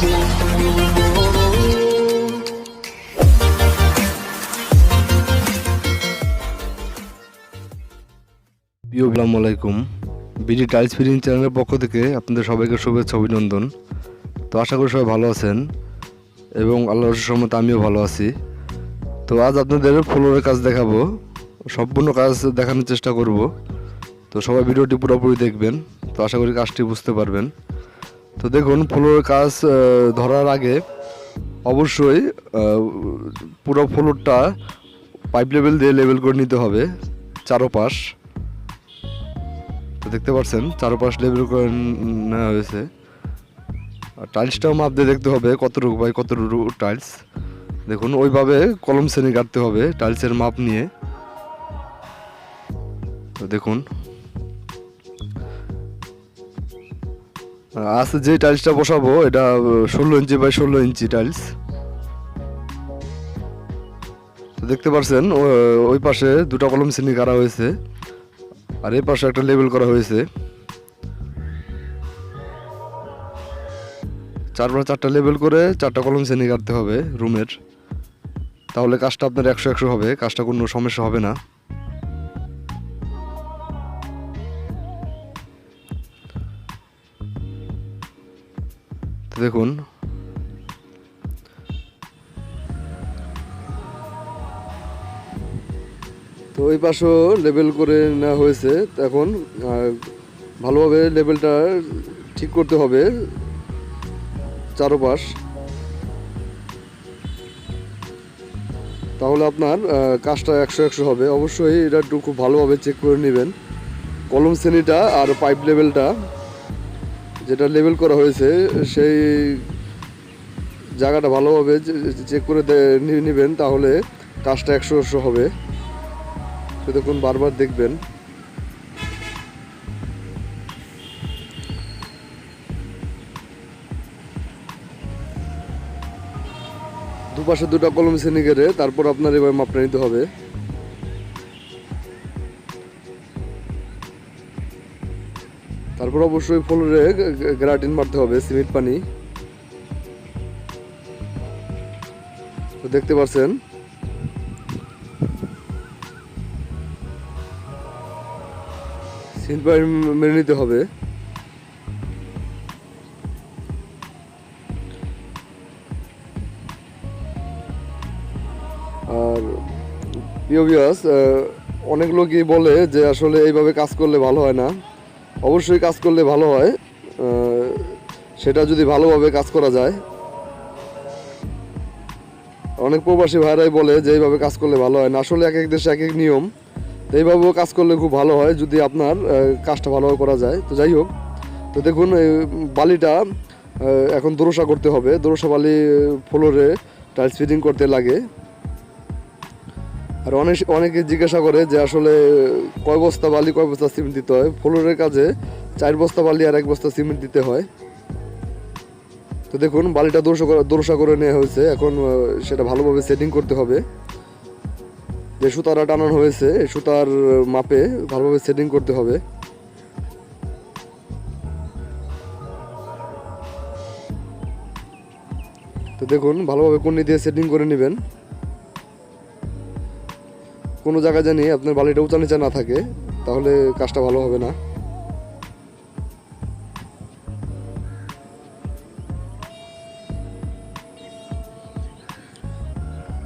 আসসালামু আলাইকুম। BD tiles fitting চ্যানেলের পক্ষ থেকে আপনাদের সবাইকে শুভেচ্ছা, অভিনন্দন। তো আশা করি সবাই ভালো আছেন এবং আল্লাহর সম্মত আমিও ভালো আছি। তো আজ আপনাদের ফ্লোরের কাজ দেখাবো। সম্পূর্ণ কাজ দেখানোর চেষ্টা করব। তো সবাই ভিডিওটি পুরোপুরি দেখবেন। তো আশা করি কাজটি বুঝতে পারবেন। তো দেখুন ফ্লোরের কাজ ধরার আগে অবশ্যই পুরো ফ্লোরটা পাইপ লেভেল দিয়ে লেভেল করে নিতে হবে, চারোপাশ। তো দেখতে পাচ্ছেন, চারপাশ লেবেল করে নেওয়া হয়েছে। টাইলসটাও মাপ দিয়ে দেখতে হবে, কতটুকু বাই কতটুকু টাইলস দেখুন, ওইভাবে কলম শ্রেণি কাটতে হবে টাইলসের মাপ নিয়ে। তো দেখুন আজ যে টাইলসটা বসাবো, এটা ষোলো ইঞ্চি বাই ষোলো ইঞ্চি টাইলস দেখতে পারছেন ওই পাশে দুটো কলম শ্রেণি কাটা হয়েছে, আর এই পাশে একটা লেবেল করা হয়েছে। চারবার চারটা লেবেল করে চারটা কলম শ্রেণি কাটতে হবে রুমের। তাহলে কাজটা আপনার একশো একশো হবে, কাজটা কোনো সমস্যা হবে না। দেখুন। তো ওই পাশেও লেবেল করে নেওয়া হয়েছে। এখন ভালোভাবে লেবেলটা ঠিক করতে হবে। চারোপাশ। তাহলে আপনার কাজটা একশো একশো হবে। অবশ্যই এটা একটু খুব ভালোভাবে চেক করে নেবেন। কলম শ্রেণীটা আর পাইপ লেভেলটা যেটা লেবেল করা হয়েছে, সেই জায়গাটা ভালোভাবে চেক করে নেবেন, তাহলে কাজটা একশো একশো হবে। দেখুন বারবার দেখবেন। দুপাশে দুটো কলম শ্রেণি তারপর আপনার এবার মাপটা নিতে হবে। তারপর অবশ্যই ফ্লোরে গ্রাটিন মারতে হবে, সিমেন্ট পানি। তো দেখতে পাচ্ছেন সিমেন্ট পানি মেরে নিতে হবে। আর অনেক লোকই বলে যে আসলে এইভাবে কাজ করলে ভালো হয় না। অবশ্যই কাজ করলে ভালো হয়। সেটা যদি ভালোভাবে কাজ করা যায়। অনেক প্রবাসী ভাইরাই বলে যে, এইভাবে কাজ করলে ভালো হয় না। আসলে এক এক দেশে এক এক নিয়ম। তো এইভাবেও কাজ করলে খুব ভালো হয় যদি আপনার কাজটা ভালোভাবে করা যায়। তো যাই হোক, তো দেখুন, এই বালিটা এখন দোরসা করতে হবে। দোরসা বালি ফ্লোরে টাইলস ফিটিং করতে লাগে। আর অনেক অনেকে জিজ্ঞাসা করে যে আসলে কয় বস্তা বালি, কয় বস্তা সিমেন্ট দিতে হয়? ফ্লোরের কাজে চার বস্তা বালি আর এক বস্তা সিমেন্ট দিতে হয়। তো দেখুন, বালিটা দোরসা করে দোরসা করে নেওয়া হয়েছে। এখন সেটা ভালোভাবে সেটিং করতে হবে। যে সুতারা টানানো হয়েছে সুতার মাপে ভালোভাবে সেটিং করতে হবে। তো দেখুন, ভালোভাবে কন্নি দিয়ে সেটিং করে নেবেন। কোনো জায়গায় জানি আপনার বালিটা উঁচা নিচা না থাকে, তাহলে কাজটা ভালো হবে না।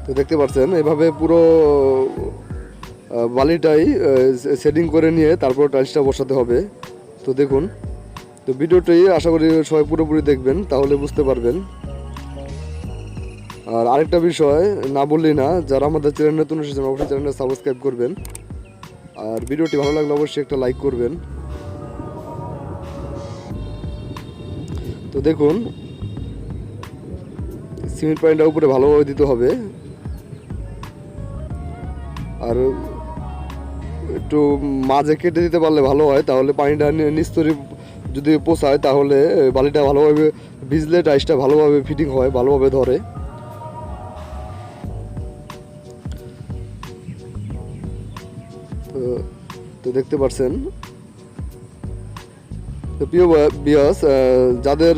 তো দেখতে পাচ্ছেন, এভাবে পুরো বালিটাই সেটিং করে নিয়ে তারপর টাইলসটা বসাতে হবে। তো দেখুন, তো ভিডিওটি আশা করি সবাই পুরোপুরি দেখবেন, তাহলে বুঝতে পারবেন। আর আরেকটা বিষয়, না বললেই না, যারা আমাদের চ্যানেল নতুন এসেছেন, অবশ্যই চ্যানেলটা সাবস্ক্রাইব করবেন। আর ভিডিওটি ভালো লাগলে অবশ্যই একটা লাইক করবেন। তো দেখুন, সিমেন্ট পানিটা উপরে ভালোভাবে দিতে হবে। আর একটু মাঝে কেটে দিতে পারলে ভালো হয়, তাহলে পানিটা নিস্তরে যদি পোষায়, তাহলে বালিটা ভালোভাবে ভিজলে টাইসটা ভালোভাবে ফিটিং হয়, ভালোভাবে ধরে। তো দেখতে পাচ্ছেন তো প্রিয় বিয়াস যাদের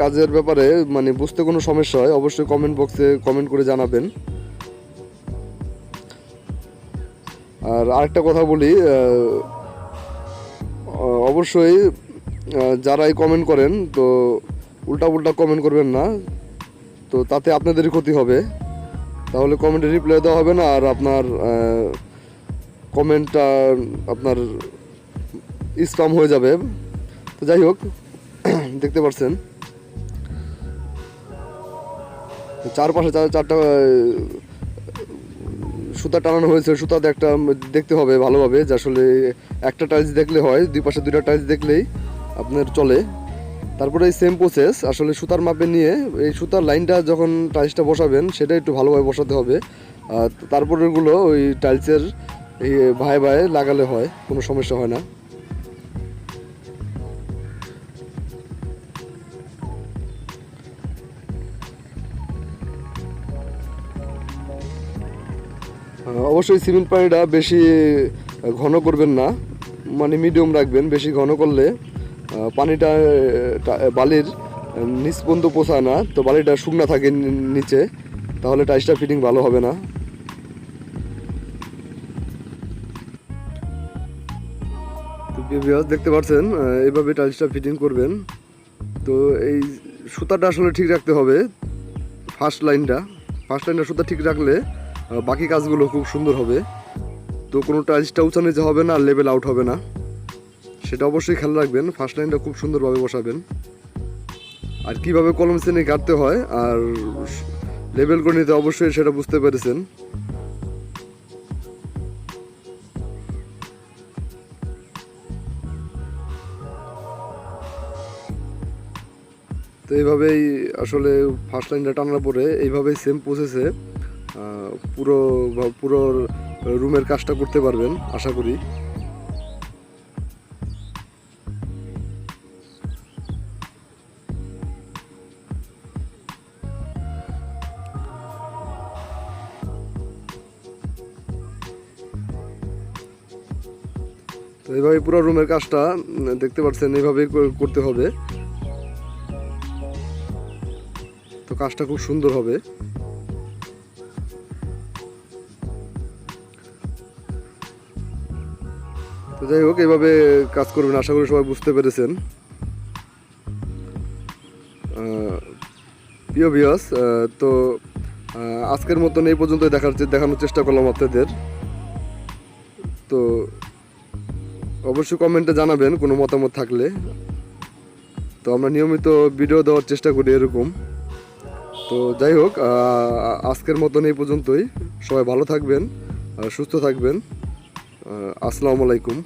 কাজের ব্যাপারে মানে বুঝতে কোনো সমস্যা হয়, অবশ্যই কমেন্ট বক্সে কমেন্ট করে জানাবেন। আর আরেকটা কথা বলি অবশ্যই যারাই কমেন্ট করেন, তো উল্টা উল্টা কমেন্ট করবেন না। তো তাতে আপনাদেরই ক্ষতি হবে। তাহলে কমেন্টে রিপ্লাই দেওয়া হবে না, আর আপনার কমেন্টটা আপনার স্পাম হয়ে যাবে। তো যাই হোক, দেখতে পাচ্ছেন চারপাশে চার চারটা সুতা টানানো হয়েছে। সুতাতে একটা দেখতে হবে ভালোভাবে যে আসলে একটা টাইলস দেখলে হয়, দুই পাশে দুইটা টাইলস দেখলেই আপনার চলে। তারপরে এই সেম প্রসেস আসলে সুতার মাপে নিয়ে এই সুতার লাইনটা যখন টাইলসটা বসাবেন, সেটা একটু ভালোভাবে বসাতে হবে। তারপরেগুলো ওই টাইলসের এই ভাই ভাই লাগালে হয়, কোনো সমস্যা হয় না। অবশ্যই সিমেন্ট পানিটা বেশি ঘন করবেন না মানে মিডিয়াম রাখবেন, বেশি ঘন করলে পানিটা বালির নিচ পোষায় না, তো বালিটা শুকনা থাকে নিচে, তাহলে টাইসটা ফিটিং ভালো হবে না। Viewers দেখতে পাচ্ছেন আহ, এইভাবে টাইলসটা ফিটিং করবেন। তো এই সুতাটা আসলে ঠিক রাখতে হবে ফার্স্ট লাইনটা ফার্স্ট লাইনটা সুতা ঠিক রাখলে বাকি কাজগুলো খুব সুন্দর হবে। তো কোনো টাইলসটা উঁচা নিচে হবে না আর লেভেল আউট হবে না। সেটা অবশ্যই খেয়াল রাখবেন ফার্স্ট লাইনটা খুব সুন্দরভাবে বসাবেন। আর কীভাবে কলম শ্রেণি কাটতে হয় আর লেভেল করে নিতে অবশ্যই সেটা বুঝতে পেরেছেন। তো এইভাবেই আসলে ফার্স্ট লাইনটা টানার পরে এইভাবেই সেম প্রসেসে পুরো পুরো রুমের কাজটা করতে পারবেন, আশা করি। তো এইভাবে পুরো রুমের কাজটা দেখতে পাচ্ছেন, এইভাবেই করতে হবে। তো কাজটা খুব সুন্দর হবে। তো যাই হোক এইভাবে কাজ করবেন, আশা করি সবাই বুঝতে পেরেছেন। প্রিয় বিয়স তো আজকের মতন এই পর্যন্ত দেখার দেখানোর চেষ্টা করলাম আপনাদের। তো, অবশ্যই কমেন্টে জানাবেন কোনো মতামত থাকলে। তো আমরা নিয়মিত ভিডিও দেওয়ার চেষ্টা করি এরকম। তো যাই হোক আজকের মতন এই পর্যন্তই। সবাই ভালো থাকবেন সুস্থ থাকবেন। আসসালামু আলাইকুম।